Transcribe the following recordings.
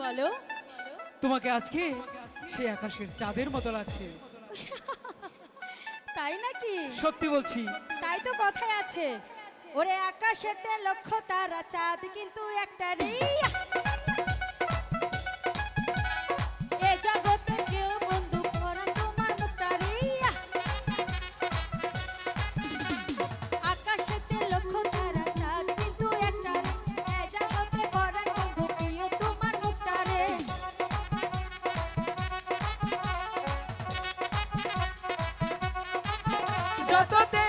বলো। তোমাকে আজকে সে আকাশের চাঁদের মতো লাগছে। তাই নাকি? সত্যি বলছি। তাই তো কথায় আছে। ওরে আকাশেতে লক্ষ্য তারা চাঁদ কিন্তু একটা রে যত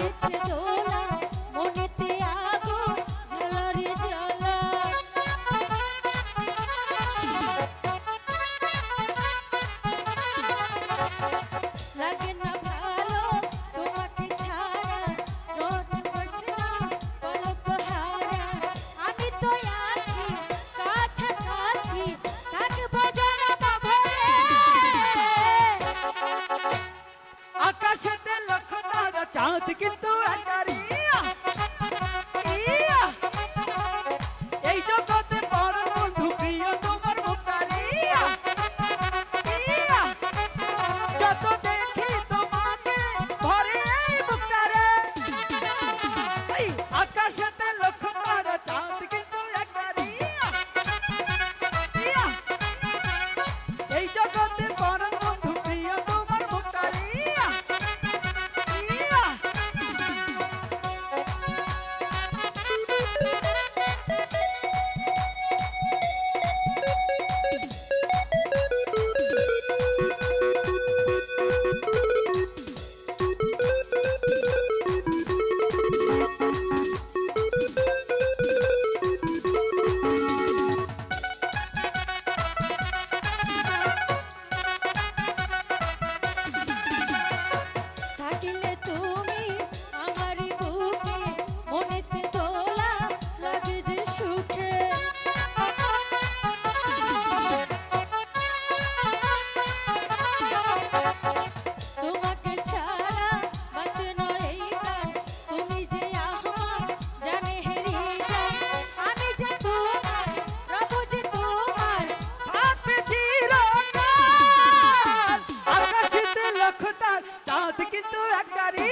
летит. ಜಗತ್ತಿಗಿಂತ ಅಟ್ಟಾರಿ একটা রে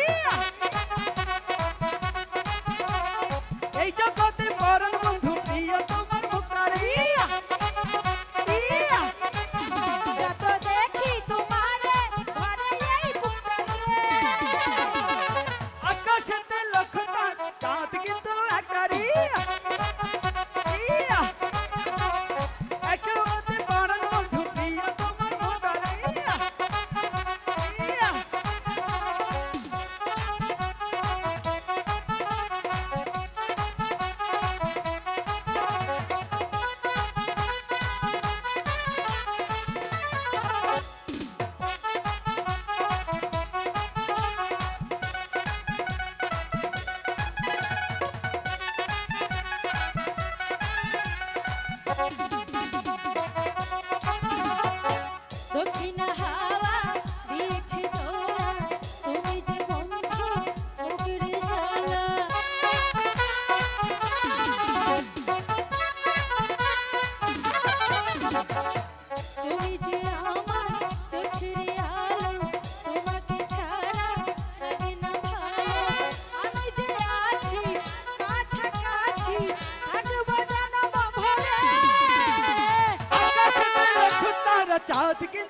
begin